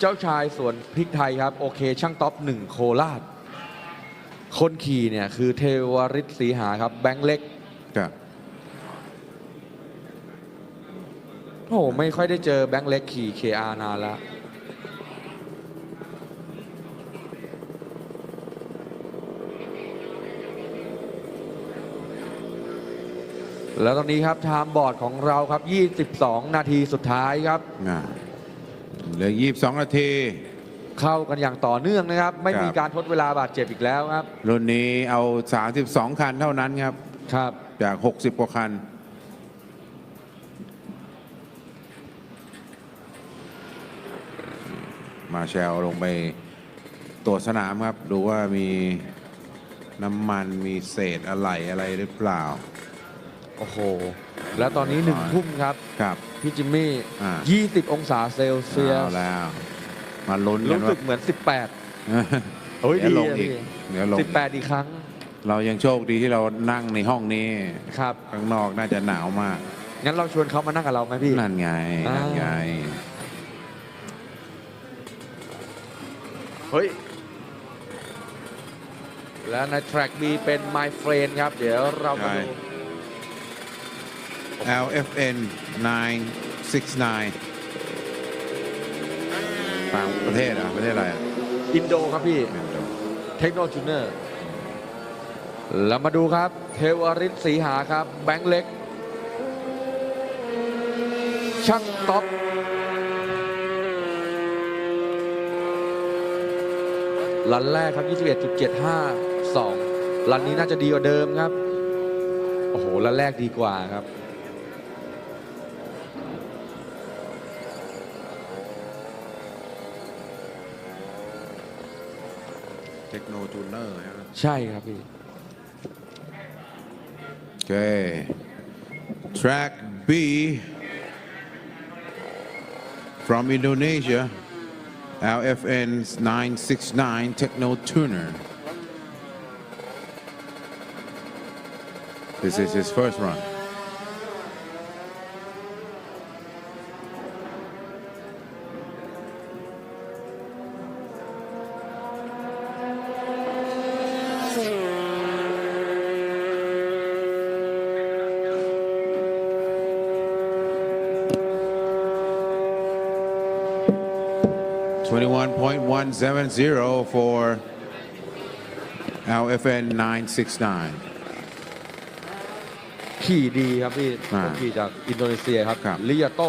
เจ้าชายสวนพริกไทยครับ โอเค ช่างท็อปหนึ่งโคราช คนขี่เนี่ยคือเทวริศศรีหาครับ แบงค์เล็ก ครับโอ้โหไม่ค่อยได้เจอแบงค์เล็กขี่ KR นานแล้ว แล้วตอนนี้ครับไทม์บอร์ดของเราครับ 22 นาทีสุดท้ายครับ อ่า เหลือ22นาที เข้ากันอย่างต่อเนื่องนะครับ ไม่มีครับการทดเวลาบาดเจ็บอีกแล้วครับ รุ่นนี้เอา 32 คันเท่านั้นครับ ครับ จาก 60 กว่าคัน มาแชลลงไปตรวจสนามครับ ดูว่ามีน้ำมันมีเศษอะไรอะไรหรือเปล่า โอ้โห แล้วตอนนี้หนึ่งทุ่มครับ ครับ พี่จิมมี่อ่า20องศาเซลเซียเอาสแล้ว มาลุ้นกันรู้สึว่า กเหมือน 18 เฮ้ยเดี๋ยวดีลงอะอีกพี่เดี๋ยวลง 18 อีกครั้งเรายังโชคดีที่เรานั่งในห้องนี้ ครับ ข้างนอกน่าจะหนาวมาก งั้นเราชวนเขามานั่งกับเราไหมพี่ นั่นไง อ่านั่ นั่นไง เฮ้ย และใน track B เป็น my friend ครับ เดี๋ยวเรามาดู LFN 969ต่างประเทศเหรอะประเทศอะไรอะอินโดครับพี่ไม่รู้เทคโนจูเนอร์แล้วมาดูครับ เทวริศศรีหาครับ แบงค์เล็ก ช่างท็อปลันแรกครับ 21.752ลันนี้น่าจะดีกว่าเดิมครับ โอ้โหลันแรกดีกว่าครับ จูเนอร์ ใช่ครับพี่ โอเค track B from Indonesia LFN 969 Techno Tuner This is his first run. One seven zero for LFN nine six nine. ขี่ดีครับพี่อ่า ขี่จากอินโดนีเซียครับครับลิยาโต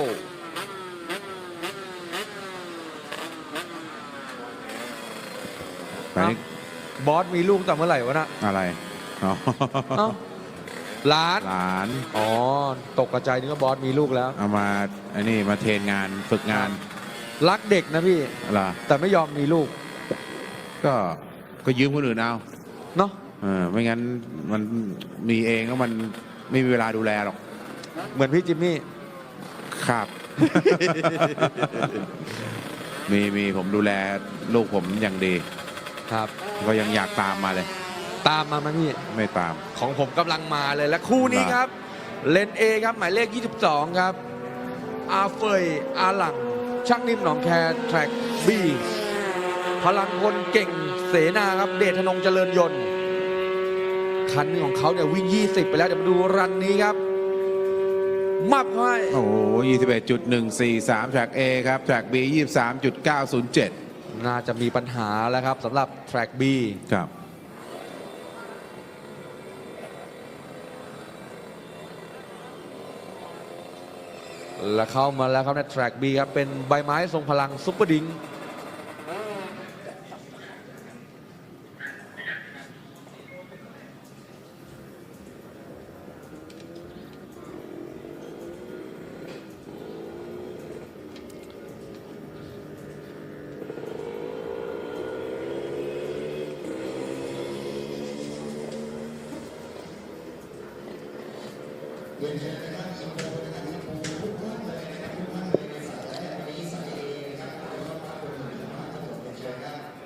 ไปนี่บอสมีลูกแต่เมื่อไหร่วะนะอะไรอ๋อเอ้าล้าน หลานอ๋อ ตกกระจายนึกว่าบอสมีลูกแล้ว เอามาอันนี้มาเทรนงานฝึกงาน รักเด็กนะพี่เหรอแต่ไม่ยอมมีลูกก็ก็ยืมคนอื่นเอาเนาะเออไม่งั้นมันมีเองก็มันไม่มีเวลาดูแลหรอกเหมือนพี่จิมมี่ ครับ มีมีผมดูแลลูกผมอย่างดี ครับ ก็ยังอยากตามมาเลย ตามมาไหมพี่ ไม่ตาม ของผมกำลังมาเลยและคู่นี้ครับ เลนเอครับ หมายเลข 22 ครับ อาเฟยอาหลัง ช่างนิ่มหนองแคแทร็กบีพลังพลเก่งเสนาครับ เดชธนงเจริญยนต์ คันหนึงของเขาเนี่ยวิ่ง 20 ไปแล้ว เดี๋ยวมาดูรันนี้ครับ มับเขาให้โอ้โห21.143จาก A ครับจาก B 23.907 น่าจะมีปัญหาแล้วครับสำหรับแทร็ก B ครับ และเข้ามาแล้วครับในแทร็ก B ครับเป็นใบไม้ทรงพลังซุปเปอร์ดิง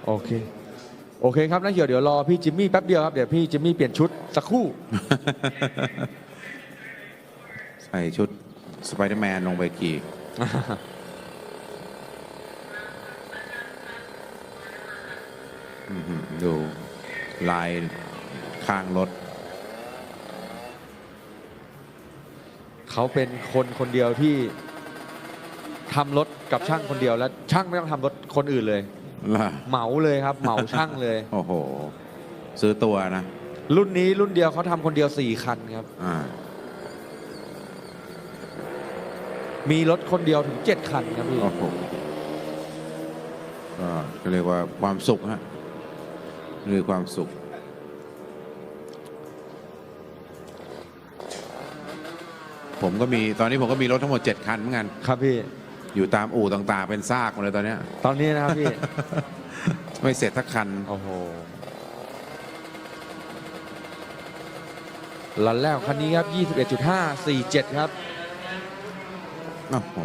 โอเค โอเคครับนักเขียวเดี๋ยวรอพี่จิมมี่แป๊บเดียวครับเดี๋ยวพี่จิมมี่เปลี่ยนชุดสักครู่ ใส่ชุดสไปเดอร์แมนลงไปขี่อื้อหือดูลายข้างรถ เขาเป็นคนคนเดียวที่ทำรถกับช่างคนเดียว แล้วช่างไม่ต้องทำรถคนอื่นเลย ล่ะเหมาเลยครับ เหมาช่างเลย โอ้โห ซื้อตัวนะ รุ่นนี้รุ่นเดียวเขาทำคนเดียว 4 คันครับ อ่า มีรถคนเดียวถึง 7 คันครับพี่ โอ้โหก็เรียกว่าความสุขฮะคือความสุข ผมก็มีตอนนี้ผมก็มีรถทั้งหมด 7 คันเหมือนกัน ครับพี่ อยู่ตามอู่ต่างๆ เป็นซากหมดเลยตอนเนี้ย ตอนนี้นะครับพี่ ไม่เสร็จทักคัน โอ้โหลันแรกของคันนี้ครับ 21.547 ครับโอ้โห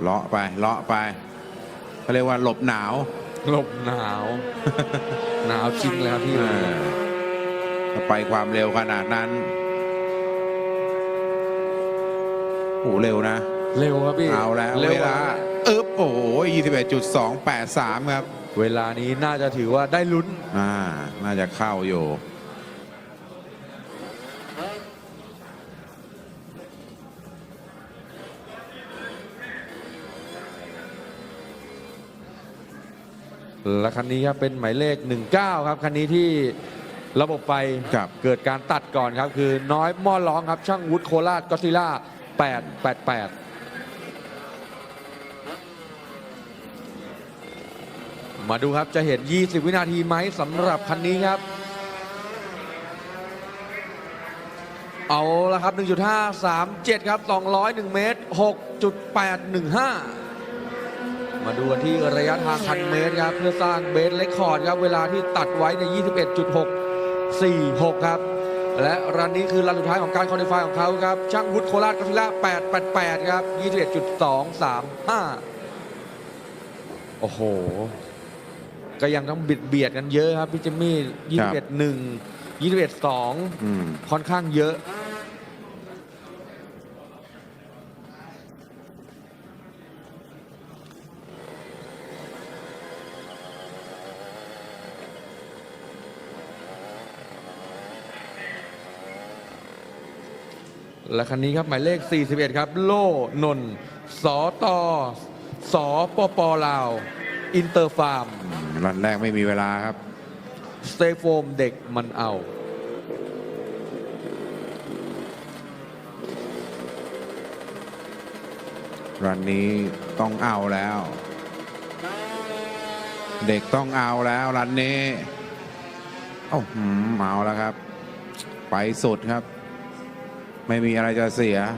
เลาะไป เลาะไปเขาเรียกว่าหลบหนาวหลบหนาว หนาวจริงเลยครับพี่เออถ้าไปความเร็วขนาดนั้นโอ้โหเร็วนะ เร็วครับพี่เอาแล้วร็เวลาอึ๊บโอ้โห21.283 ครับ เวลานี้น่าจะถือว่าได้ลุ้นอ่าน่าจะเข้าอยู่และคันนี้ครับเป็นหมายเลข 19 ครับคันนี้ที่ระบบไฟครับเกิดการตัดก่อนครับ คือน้อยหม้อร้องครับช่างวุฒิโคราชก็ซิล่า888 มาดูครับจะเห็น 20 วินาทีไหมสำหรับคันนี้ครับ เอาละครับ 1.537 ครับ 201 เมตร 6.815 มาดูกันที่ระยะทางพันเมตรครับ เพื่อสร้างเบสเลคคอร์ดครับ เวลาที่ตัดไว้ใน 21.646 ครับ และรันนี้คือรันสุดท้ายของการคอลิฟายของเขาครับ ช่างวุฒิโคราชกัฟิล่า888 ครับ 21.235 โอ้โห ก็ยังต้องบิดเบียดกันเยอะครับพี่เจมมี่ครับ21 1 21 2อืม ค่อนข้างเยอะ และคันนี้ครับหมายเลข 41 ครับ โล่นนท์สอตอสอปปลาว อินเตอร์ฟาร์ม รันแรกไม่มีเวลาครับ สเตโฟมเด็กมันเอา รันนี้ต้องเอาแล้ว เด็กต้องเอาแล้วรันนี้โอ้าหืมเอาแล้วครับ ไปสุดครับ ไม่มีอะไรจะเสีย แหม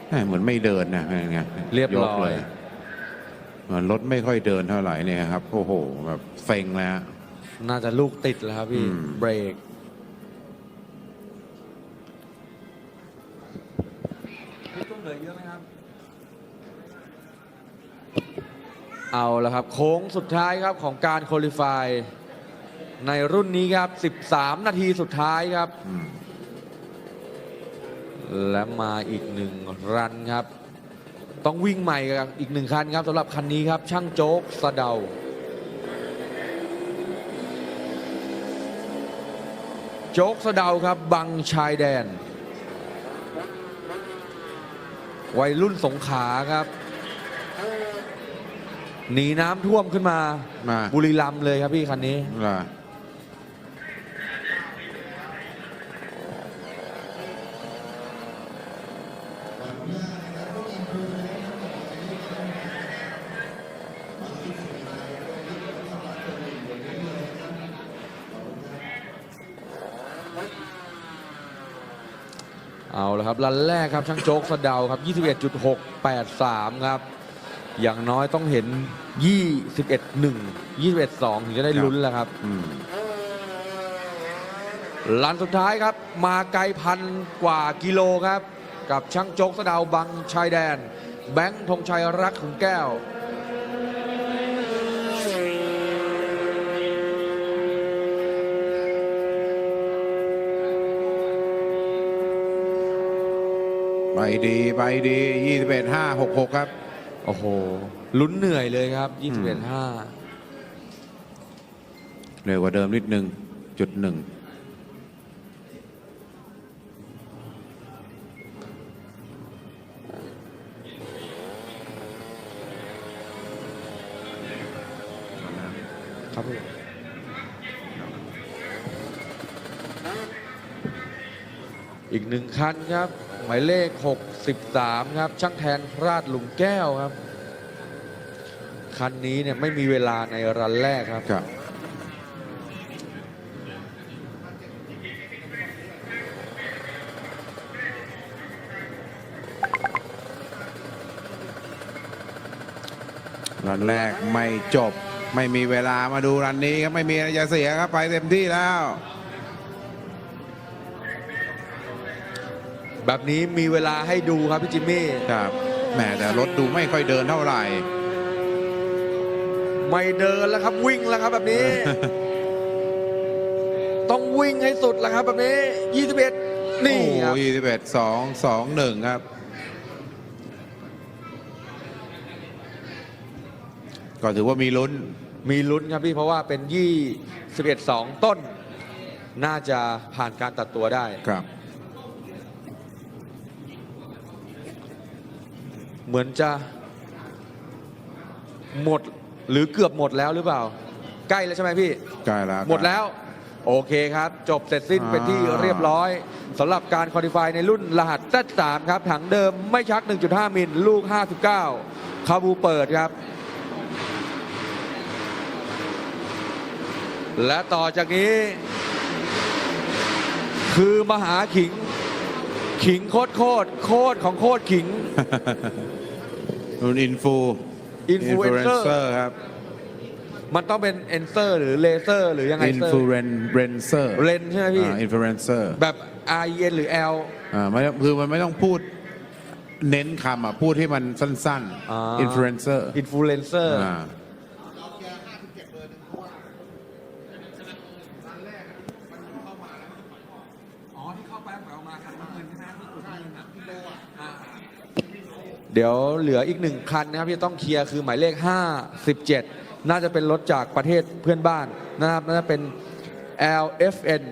่ เหมือนไม่เดินนะไงเรียบร้อยกเลเหมือนรถไม่ค่อยเดินเท่าไหร่เนี่ยครับโอ้โหแบบเซ็งแล้วน่าจะลูกติดแล้วครับพี่อืมเบรกพี่ตุ้มเหลือเยอะไหมครับเอาละครับ โค้งสุดท้ายครับของการค u a l i f y ในรุ่นนี้ครับ 13 นาทีสุดท้ายครับอืม และมาอีกหนึ่งรันครับ ต้องวิ่งใหม่กับอีกหนึ่งคันครับสำหรับคันนี้ครับ ช่างโจ๊กสะเดาโจ๊กสะเดาครับ บังชายแดน วัยรุ่นสงขลาครับ หนีน้ำท่วมขึ้นมามา บุรีรัมย์เลยครับพี่คันนี้ล่ะ ครับรันแรกครับช่างโจ๊กสะเดาครับ 21.683 ครับ อย่างน้อยต้องเห็น 21 1 21 2 ถึงจะได้ลุ้นแล้วครับอืมรันสุดท้ายครับ มาไกลพันกว่ากิโลครับ กับช่างโจ๊กสะเดาบังชายแดน แบงค์ธงชัยรักขุนแก้ว ไปดีไปดี21 5 6 6ครับ โอ้โห ลุ้นเหนื่อยเลยครับ 21 5เร็วกว่าเดิมนิดนึงจุดหนึ่งครับพี่อีกหนึ่งคันครับ หมายเลข 63 ครับ ช่างแทนราชหลุมแก้วครับ คันนี้เนี่ยไม่มีเวลาในรันแรกครับ ครับ รันแรกไม่จบ ไม่มีเวลามาดูรันนี้ครับ ไม่มีอะไรจะเสียครับ ไปเต็มที่แล้ว แบบนี้มีเวลาให้ดูครับพี่จิมมี่ ครับแหมแต่รถดูไม่ค่อยเดินเท่าไหร่ ไม่เดินแล้วครับวิ่งแล้วครับแบบนี้ ต้องวิ่งให้สุดแล้วครับแบบนี้ 21 นี่โอ้ครับยี่สิบเอ็ดสองสองหนึ่งครับ ก็ถือว่ามีลุ้น มีลุ้นครับพี่เพราะว่าเป็น 21 2 ต้น น่าจะผ่านการตัดตัวได้ ครับ เหมือนจะหมดหรือเกือบหมดแล้วหรือเปล่า ใกล้แล้วใช่ไหมพี่ ใกล้แล้ว หมดแล้ว โอเคครับ จบเสร็จสิ้นอ่าเป็นที่เรียบร้อยสำหรับการคอ l ิฟายในรุ่นรหัส Z3 ครับ ถังเดิมไม่ชัก 1.5 มิลลูก 59 คาบูเปิดครับ และต่อจากนี้ คือมหาขิง ขิงโคตรโคตรโคตรของโคตรขิง รุ่นอินฟู Influencer ครับ มันต้องเป็นเอนเซอร์หรือเลเซอร์หรือยังไงอินเซอฟูร์เรนเรนเซอร์เลนใช่ไหมพี่อินฟลูเอนเซอร์แบบ R E N หรือ L อ่าไม่ต้องคือมันไม่ต้องพูดเน้นคำอะ พูดให้มันสั้นอ่าๆอินฟลูเอนเซอร์อินฟลูเอนเซอร์ อ่า อ๋อ ที่เข้าไปเอามาคันน้ำเงินใช่ไหมที่กดเงินอะ เดี๋ยวเหลืออีกหนึ่งคันนะครับที่ต้องเคลียร์คือหมายเลข 57 น่าจะเป็นรถจากประเทศเพื่อนบ้านนะครับน่าจะเป็น LFN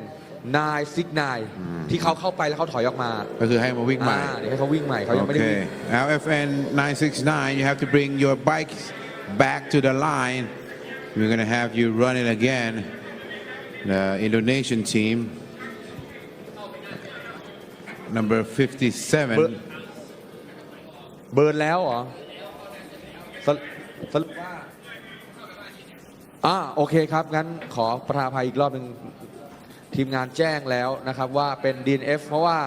969 ที่เขาเข้าไปแล้วเขาถอยออกมาก็คือให้มาวิ่งใหม่อ่าเดี๋ยวให้เขาวิ่งใหม่เขายังไม่ได้วิ่ง Okay. LFN 969, you have to bring your bike back to the line. We're going to have you run it again. The Indonesian team, number 57. เบิร์นแล้วเหรอสรุปสรุปว่าอ่าโอเคครับ งั้นขอประทานอภัยอีกรอบหนึ่งทีมงานแจ้งแล้วนะครับว่าเป็น DNF เพราะว่า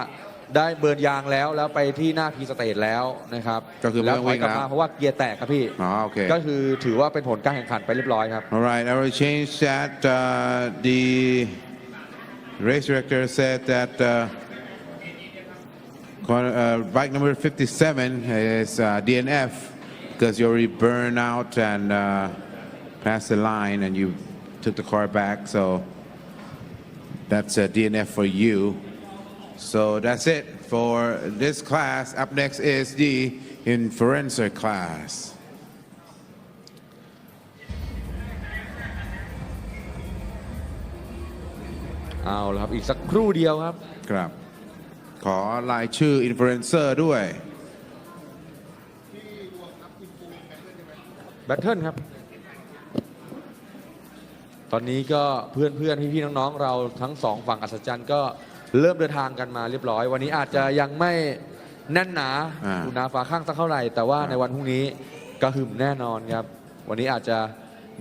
ได้เบิร์นยางแล้วแล้วไปที่หน้าพีสเตทแล้วนะครับก็คือไม่แล้วต้องถอวิ่ยงกลับแล้ว มาเพราะว่าเกียร์แตกครับพี่ Oh, okay. ก็คือถือว่าเป็นผลการแข่งขันไปเรียบร้อยครับ All right, I will change that. Uh, the race director said that uh, con- uh, bike number 57 is uh, DNF because you already burned out and uh, passed the line and you took the car back. So that's a DNF for you. So that's it for this class. Up next is the influencer class. เอาละครับ อีกสักครู่เดียวครับ ครับ ขอรายชื่ออินฟลูเอนเซอร์ด้วยแบทเทิลครับ ตอนนี้ก็เพื่อนเพื่อนพี่พี่ๆน้องๆ เราทั้งสองฝั่งอัศจรรย์ก็เริ่มเดินทางกันมาเรียบร้อย วันนี้อาจจะยังไม่แน่นหนาอ่าดูหนาฟ้าข้างสักเท่าไหร่ แต่ว่าครับในวันพรุ่งนี้ก็หึมแน่นอนครับ วันนี้อาจจะ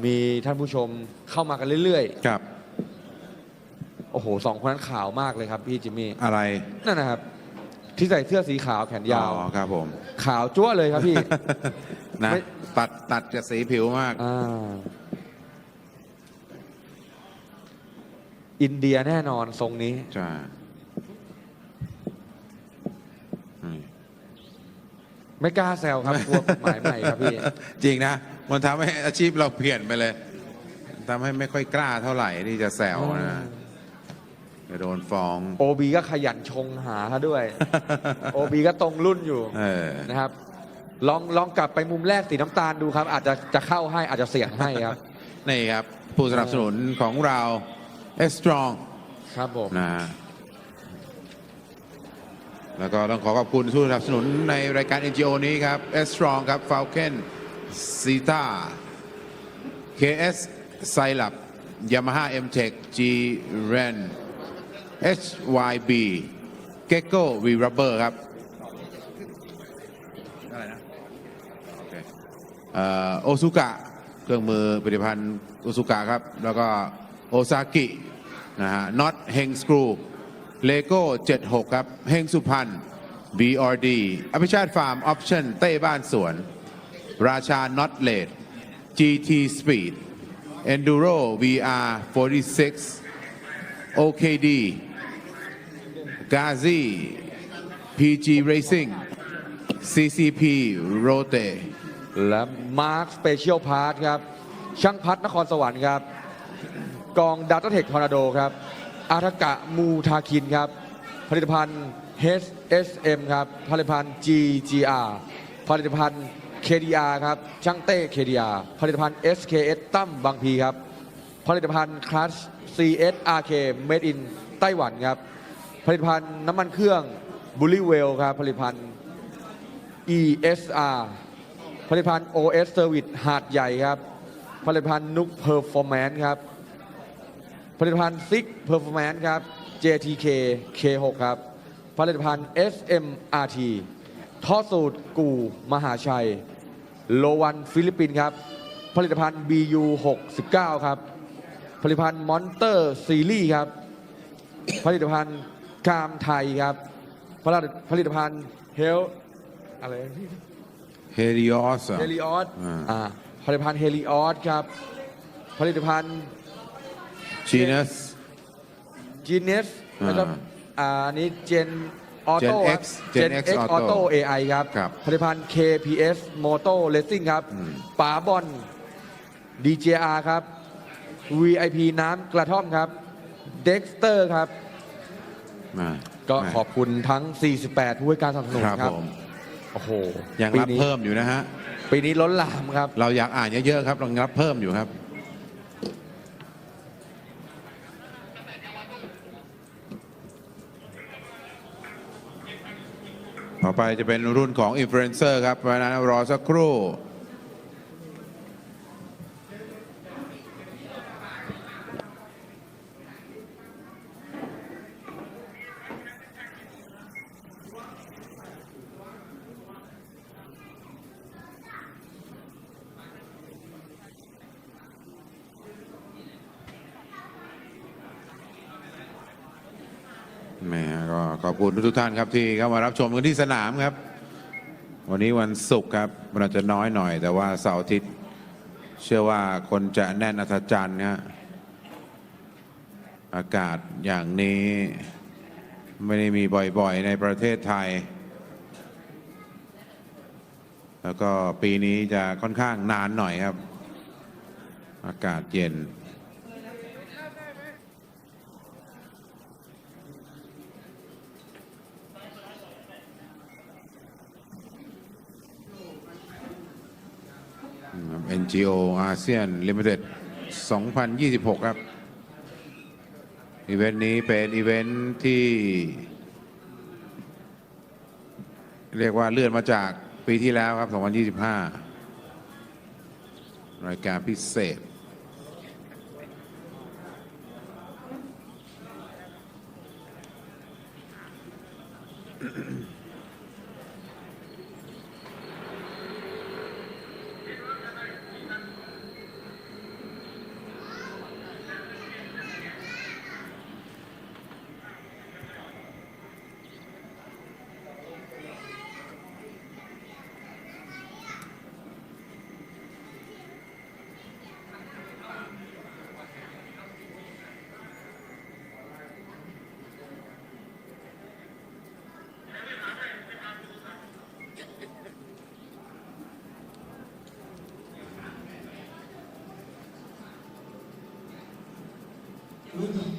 มีท่านผู้ชมเข้ามากันเรื่อยครับๆ โอ้โหสองคนนั้นขาวมากเลยครับพี่จิมมี่อะไรนั่นนะครับ ที่ใส่เสื้อสีขาวแขนยาว อ๋อครับผม ขาวจั๊วเลยครับพี่ นะ ไม่ ตัดตัดกับสีผิวมาก อ่าอินเดียแน่นอนทรงนี้ใช่อืมไม่กล้าแซวครับกลัวกฎหมายใหม่ครับพี่ จริงนะ มันทำให้อาชีพเราเปลี่ยนไปเลยทำให้ไม่ค่อยกล้าเท่าไหร่ที่จะแซวนะ จะโดนฟ้อง โอบีก็ขยันชงหาเขาด้วย โอบีก็ตรงรุ่นอยู่เออ นะครับ ลองลองกลับไปมุมแรกสีน้ำตาลดูครับ อาจจะจะเข้าให้อาจจะเสี่ยงให้ครับ นี่ครับ ผู้สนับสนุนของเรา S Strong ครับผม นะฮะแล้วก็ต้องขอขอบคุณผู้สนับสนุนในรายการ NGO นี้ครับ S Strong ครับ Falcon Zeta KS s i l a b Yamaha M-Tech G Ren HYB Gecko V Rubber ครับอะไรนะโอเคโอซุกะเครื่องมือผลิตภัณฑ์โอซุกะครับ แล้วก็โอซากินะฮะน็อตเฮงสกรูเลโก้76 ครับเฮงสุพรรณ BRD อภิชาติฟาร์ม ออปชั่น เต้บ้านสวน ราชาน็อตเลด GT Speed Enduro VR 46 OKD Gazi PG Racing CCP Rote และมาร์คสเปเชียลพาร์ทครับ ช่างพัฒนครสวรรค์ครับ กองดัตเทคทอร์นาโดครับ อาทกะมูทาคินครับ ผลิตภัณฑ์ HSM ครับ ผลิตภัณฑ์ GGR ผลิตภัณฑ์ KDR ครับ ช่างเต้ KDR ผลิตภัณฑ์ SKS ตั้มบางพีครับ ผลิตภัณฑ์คลัช CSRK Made in ไต้หวันครับ ผลิตภัณฑ์น้ำมันเครื่องบุล y ่เวลครับผลิตภัณฑ์ ESR ผลิตภัณฑ์ OS Service หาดใหญ่ครับ ผลิตภัณฑ์นุกเพอร์ฟอร์แมนซ์ครับ ผลิตภัณฑ์ซิกเพอร์ฟอร์แมนซ์ครับ JTK K6 ครับ ผลิตภัณฑ์ SMRT ท่อสูตรกูมหาชัย โลวันฟิลิปปินส์ครับ ผลิตภัณฑ์ BU 69ครับ ผลิตภัณฑ์มอนเตอร์ซีรีส์ครับ ผลิตภัณฑ์ กามไทยครับผลิตผลิตภัณฑ์เฮลอะไรนะพี่ Helios เฮลิออสอ่าอ่าผลิตภัณฑ์เฮลิออสครับ ผลิตภัณฑ์ Genus จีเนสอ่าแล้วก็อ่าอันนี้เจนออโต้ Gen X Gen X Auto Auto AI ครับครับ ผลิตภัณฑ์ KPS Moto Racing ครับอืมป๋าบอล DJR ครับ VIP น้ำกระท่อมครับ Dexter ครับ มาก็มาขอบคุณทั้ง 48ผู้ให้การสนับสนุนครับครับผมโอ้โหยังปีรับนี้เพิ่มอยู่นะฮะ ปีนี้ล้นหลามครับ เราอยากอ่านเยอะๆครับเรารับเพิ่มอยู่ครับ ต่อไปจะเป็นรุ่นของอินฟลูเอนเซอร์ครับเพราะฉะนั้นรอสักครู่ แหม่ ก็ขอบคุณทุกท่านครับที่เข้ามารับชมกันที่สนามครับ วันนี้วันศุกร์ครับมันอาจจะน้อยหน่อย แต่ว่าเสาร์อาทิตย์เชื่อว่าคนจะแน่นอัศจรรย์นะอากาศอย่างนี้ไม่ได้มีบ่อยๆในประเทศไทย แล้วก็ปีนี้จะค่อนข้างนานหน่อยครับ อากาศเย็น NGO อาเซียนลิมิเต็ด2026 ครับ อีเวนต์นี้เป็นอีเวนต์ที่ เรียกว่าเลื่อนมาจากปีที่แล้วครับ 2025 รายการพิเศษ ร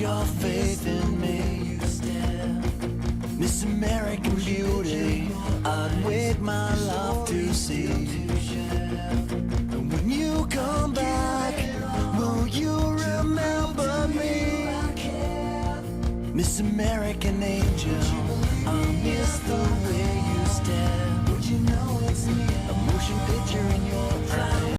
your faith